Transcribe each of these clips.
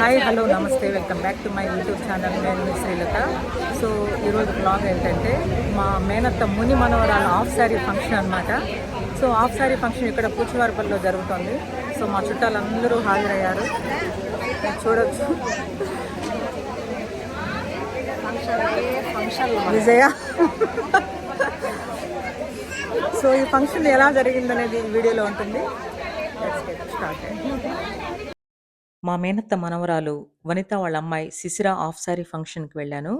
Hi hello నమస్తే welcome back to my YouTube channel నేను Srilatha. So ఈరోజు బ్లాగ్ ఏంటంటే మా మేనత్త ముని మనవరాల హాఫ్ శారీ ఫంక్షన్ అన్నమాట. సో హాఫ్ శారీ ఫంక్షన్ ఇక్కడ పూచివారిపల్లిలో జరుగుతుంది. సో మా చుట్టాలందరూ హాజరయ్యారు. మీరు చూడొచ్చు విజయ. సో ఈ ఫంక్షన్ ఎలా జరిగిందనేది వీడియోలో ఉంటుంది. మా మేనత్త మనవరాలు వనిత వాళ్ళ అమ్మాయి శిశిర ఆఫ్ సారీ ఫంక్షన్కి వెళ్ళాను.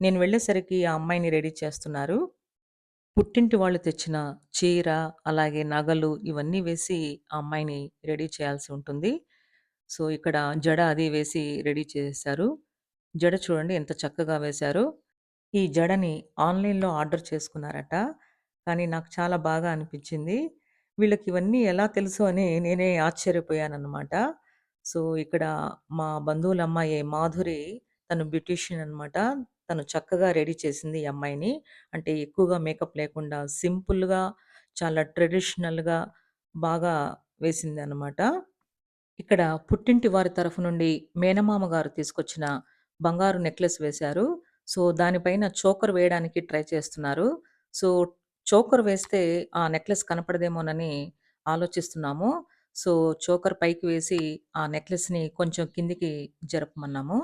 నేను వెళ్ళేసరికి ఆ అమ్మాయిని రెడీ చేస్తున్నారు. పుట్టింటి వాళ్ళు తెచ్చిన చీర అలాగే నగలు ఇవన్నీ వేసి ఆ అమ్మాయిని రెడీ చేయాల్సి ఉంటుంది. సో ఇక్కడ జడ అది వేసి రెడీ చేశారు. జడ చూడండి ఎంత చక్కగా వేశారు. ఈ జడని ఆన్లైన్లో ఆర్డర్ చేసుకున్నారట. కానీ నాకు చాలా బాగా అనిపించింది. వీళ్ళకి ఇవన్నీ ఎలా తెలుసు అని నేనే ఆశ్చర్యపోయానన్నమాట. సో ఇక్కడ మా బంధువుల అమ్మాయి మాధురి తను బ్యూటీషియన్ అన్నమాట. తను చక్కగా రెడీ చేసింది ఈ అమ్మాయిని. అంటే ఎక్కువగా మేకప్ లేకుండా సింపుల్గా చాలా ట్రెడిషనల్గా బాగా వేసింది అన్నమాట ఇక్కడ పుట్టింటి వారి తరఫు నుండి మేనమామ గారు తీసుకొచ్చిన బంగారు నెక్లెస్ వేశారు. సో దానిపైన చోకర్ వేయడానికి ట్రై చేస్తున్నారు. సో చోకర్ వేస్తే ఆ నెక్లెస్ కనపడదేమోనని ఆలోచిస్తున్నాము. సో చోకర్ పైకి వేసి ఆ నెక్లెస్ని కొంచెం కిందికి జరపమన్నాము.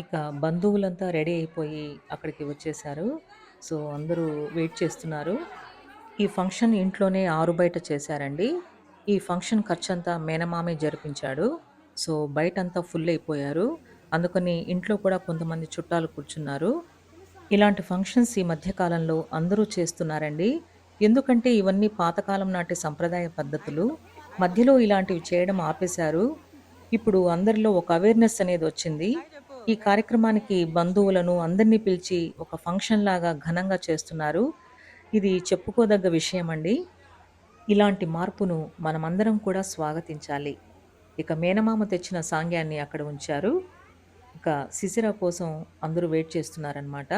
ఇక బంధువులంతా రెడీ అయిపోయి అక్కడికి వచ్చేసారు సో అందరూ వెయిట్ చేస్తున్నారు. ఈ ఫంక్షన్ ఇంట్లోనే ఆరు బయట చేశారండి. ఈ ఫంక్షన్ ఖర్చంతా మేనమామే జరిపించాడు. సో బయటంతా ఫుల్ అయిపోయారు. అందుకని ఇంట్లో కూడా కొంతమంది చుట్టాలు కూర్చున్నారు. ఇలాంటి ఫంక్షన్స్ ఈ మధ్యకాలంలో అందరూ చేస్తున్నారండి. ఎందుకంటే ఇవన్నీ పాతకాలం నాటి సంప్రదాయ పద్ధతులు. మధ్యలో ఇలాంటివి చేయడం ఆపేశారు. ఇప్పుడు అందరిలో ఒక అవేర్నెస్ అనేది వచ్చింది. ఈ కార్యక్రమానికి బంధువులను అందరినీ పిలిచి ఒక ఫంక్షన్ లాగా ఘనంగా చేస్తున్నారు. ఇది చెప్పుకోదగ్గ విషయం అండి ఇలాంటి మార్పును మనమందరం కూడా స్వాగతించాలి. ఇక మేనమామ తెచ్చిన సాంగ్యాన్ని అక్కడ ఉంచారు. ఇక శిశిర కోసం అందరూ వెయిట్ చేస్తున్నారనమాట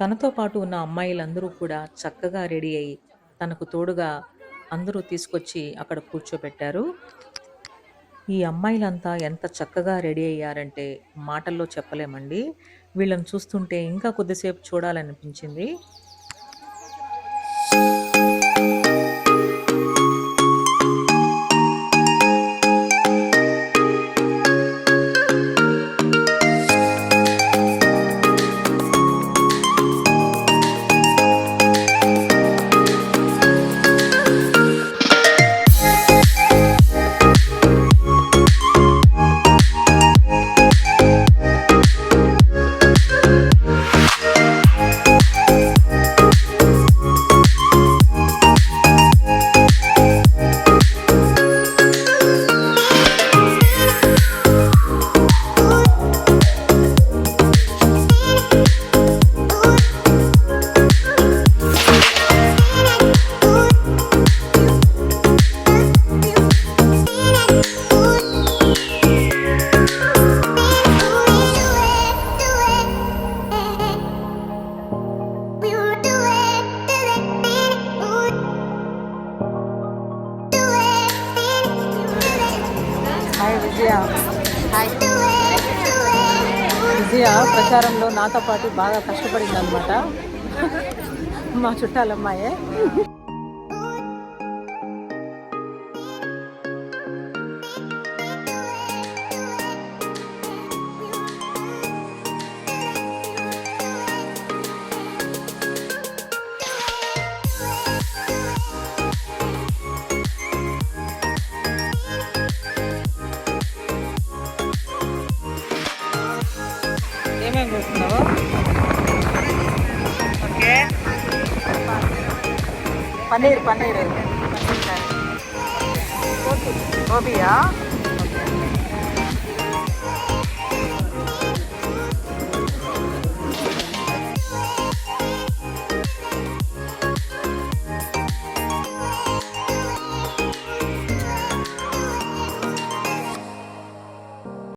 తనతో పాటు ఉన్న అమ్మాయిలందరూ కూడా చక్కగా రెడీ అయ్యి తనకు తోడుగా అందరూ తీసుకొచ్చి అక్కడ కూర్చోబెట్టారు. ఈ అమ్మాయిలంతా ఎంత చక్కగా రెడీ అయ్యారంటే మాటల్లో చెప్పలేమండి. వీళ్ళని చూస్తుంటే ఇంకా కొద్దిసేపు చూడాలనిపించింది. హాయ్ విజయ ప్రచారంలో నాతో పాటు బాగా కష్టపడింది అనమాట మా చుట్టాలమ్మాయే. ఏమేమి చేస్తున్నావు ఓకే పన్నీర్ పన్నీర్ గోబియా